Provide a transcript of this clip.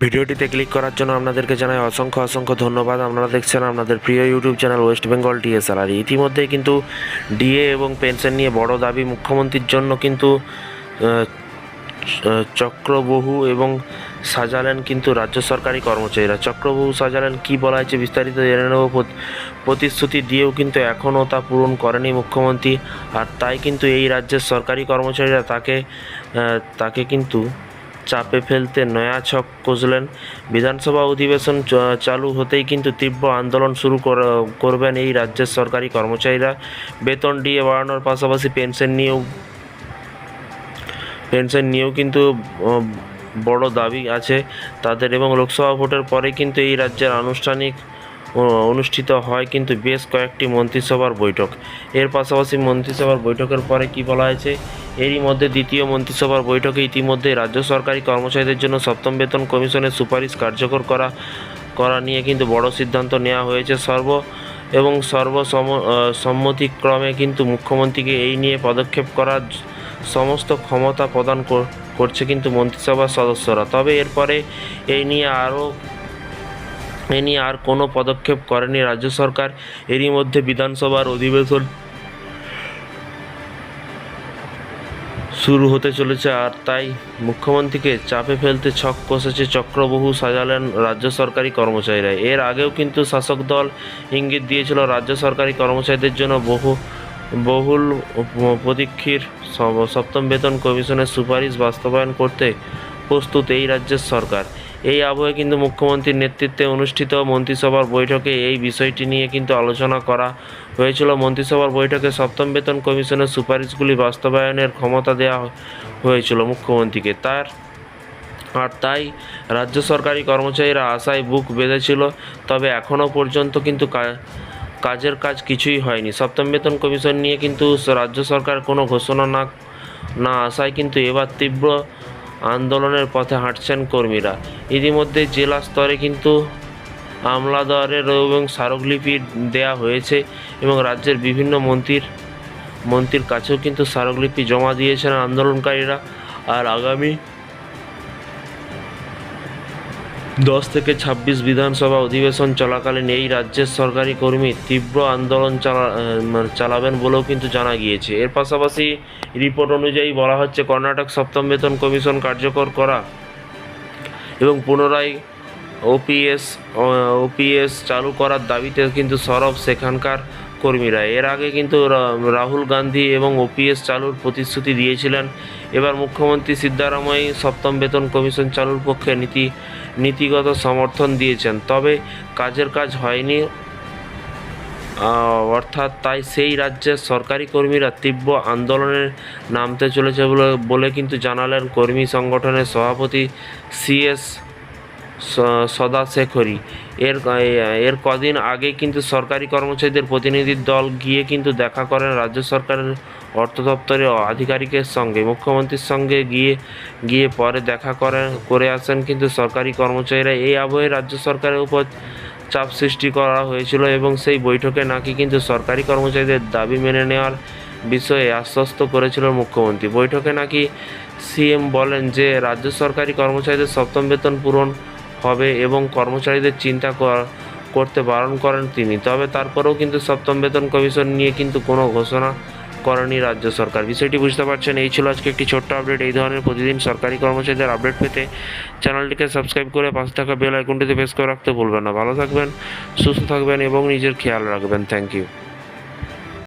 ভিডিওটিতে ক্লিক করার জন্য আপনাদেরকে জানাই অসংখ্য অসংখ্য ধন্যবাদ। আপনারা দেখছেন আপনাদের প্রিয় YouTube channel West Bengal TSR আর ইতিমধ্যেই কিন্তু ডিএ এবং পেনশন নিয়ে বড় দাবি মুখ্যমন্ত্রীর জন্য কিন্তু চক্রবহু এবং সাজালেন কিন্তু রাজ্য সরকারি কর্মচারীরা। চক্রবহু সাজালেন কি বলা হয়েছে বিস্তারিত জেনে নেব। প্রত- প্রতিশ্রুতি দিয়েও কিন্তু এখনও তা পূরণ করেনি মুখ্যমন্ত্রী। আর তাই কিন্তু এই রাজ্যের সরকারি কর্মচারীরা তাকে তাকে কিন্তু চাপে ফেলতে নয়া ছক কষলেন বিধানসভা অধিবেশন চালু হতেই কিন্তু তীব্র আন্দোলন শুরু কর- করবেন এই রাজ্যের সরকারি কর্মচারীরা। বেতন দিয়ে বাড়ানোর পাশাপাশি পেনশন নিয়েও পেনশন নিয়েও কিন্তু বড় দাবি আছে তাদের এবং লোকসভা ভোটের পরে কিন্তু এই রাজ্যের আনুষ্ঠানিক অনুষ্ঠিত হয় কিন্তু বেশ কয়েকটি মন্ত্রিসভার বৈঠক। এর পাশাপাশি মন্ত্রিসভার বৈঠকের পরে কি বলা হয়েছে? এরই মধ্যে দ্বিতীয় মন্ত্রিসভার বৈঠকে ইতিমধ্যে রাজ্য সরকারি কর্মচারীদের জন্য সপ্তম বেতন কমিশনের সুপারিশ কার্যকর করা করা নিয়ে কিন্তু বড় সিদ্ধান্ত নেওয়া হয়েছে। সর্ব এবং সর্বসম সম্মতিক্রমে কিন্তু মুখ্যমন্ত্রীকে এই নিয়ে পদক্ষেপ করার সমস্ত ক্ষমতা প্রদান কর- করছে কিন্তু মন্ত্রিসভার সদস্যরা। তবে এরপরে এই নিয়ে আরও এ নিয়ে আর কোনো পদক্ষেপ করেনি রাজ্য সরকার। এরই মধ্যে বিধানসভার অধিবেশন শুরু হতে চলেছে আর তাই মুখ্যমন্ত্রীকে চাপে ফেলতে ছক কষেছে চক্রবহু সাজালেন রাজ্য সরকারি কর্মচারীরা। এর আগেও কিন্তু শাসক দল ইঙ্গিত দিয়েছিল রাজ্য সরকারি কর্মচারীদের জন্য বহু, বহুল প্রতীক্ষির সপ্তম বেতন কমিশনের সুপারিশ বাস্তবায়ন করতে প্রস্তুত এই রাজ্যের সরকার। এই আবহে কিন্তু মুখ্যমন্ত্রীর নেতৃত্বে অনুষ্ঠিত মন্ত্রিসভার বৈঠকে এই বিষয়টি নিয়ে কিন্তু আলোচনা করা হয়েছিল। মন্ত্রিসভার বৈঠকে সপ্তম বেতন কমিশনের সুপারিশগুলি বাস্তবায়নের ক্ষমতা দেওয়া হয়েছিল মুখ্যমন্ত্রীকে। তার, আর তাই রাজ্য সরকারি কর্মচারীরা আশায় বুক বেঁধেছিল, তবে এখনও পর্যন্ত কিন্তু কাজের কাজ কিছুই হয়নি। সপ্তম বেতন কমিশন নিয়ে কিন্তু রাজ্য সরকার কোনো ঘোষণা না না আসায় কিন্তু এবার তীব্র আন্দোলনের পথে হাঁটছেন কর্মীরা। ইতিমধ্যে জেলা স্তরে কিন্তু আমলাদরের এবং স্মারকলিপি দেয়া হয়েছে এবং রাজ্যের বিভিন্ন মন্ত্রীর মন্ত্রীর কাছেও কিন্তু স্মারকলিপি জমা দিয়েছেন আন্দোলনকারীরা। আর আগামী দশ থেকে ছাব্বিশ বিধানসভা অধিবেশন চলাকালীন এই রাজ্যের সরকারি কর্মী তীব্র আন্দোলন চালা মানে চালাবেন বলেও কিন্তু জানা গিয়েছে। এর পাশাপাশি রিপোর্ট অনুযায়ী বলা হচ্ছে, কর্ণাটক সপ্তম বেতন কমিশন কার্যকর করা এবং পুনরায় ওপিএস ওপিএস চালু করার দাবিতে কিন্তু সরব সেখানকার কর্মীরা। এর আগে কিন্তু রাহুল গান্ধী এবং ওপিএস চালুর প্রতিশ্রুতি দিয়েছিলেন এবার মুখ্যমন্ত্রী সিদ্ধারামাই সপ্তম বেতন কমিশন চালুর পক্ষে নীতি, নীতিগত সমর্থন দিয়েছেন। তবে কাজের কাজ হয়নি অর্থাৎ তাই সেই রাজ্যের সরকারি কর্মীরা তীব্র আন্দোলনের নামতে চলেছে বলে কিন্তু জানালেন কর্মী সংগঠনের সভাপতি সিএস সদাশেখরী এর এর কদিন আগে কিন্তু সরকারি কর্মচারীদের প্রতিনিধির দল গিয়ে কিন্তু দেখা করেন রাজ্য সরকারের অর্থ দপ্তরের আধিকারিকের সঙ্গে, মুখ্যমন্ত্রীর সঙ্গে গিয়ে গিয়ে পরে দেখা করেন, করে আসেন কিন্তু সরকারি কর্মচারীরা এই আবহে রাজ্য সরকারের উপর চাপ সৃষ্টি করা হয়েছিল এবং সেই বৈঠকে নাকি কিন্তু সরকারি কর্মচারীদের দাবি মেনে নেওয়ার বিষয়ে আশ্বস্ত করেছিল মুখ্যমন্ত্রী। বৈঠকে নাকি সিএম বলেন যে, রাজ্য সরকারি কর্মচারীদের সপ্তম বেতন পূরণ হবে এবং কর্মচারীদের চিন্তা কর- করতে বারণ করেন তিনি। তবে তারপরেও কিন্তু সপ্তম বেতন কমিশন নিয়ে কিন্তু কোনো ঘোষণা করেনি রাজ্য সরকার। বিষয়টি বুঝতে পারছেন, এই ছিল আজকে একটি ছোট্ট আপডেট এই ধরনের প্রতিদিন সরকারি কর্মচারীদের আপডেট পেতে চ্যানেলটিকে সাবস্ক্রাইব করে পাশে থাকা বেল আইকনটিতে প্রেস করে রাখতে ভুলবেন না। ভালো থাকবেন, সুস্থ থাকবেন এবং নিজের খেয়াল রাখবেন। Thank you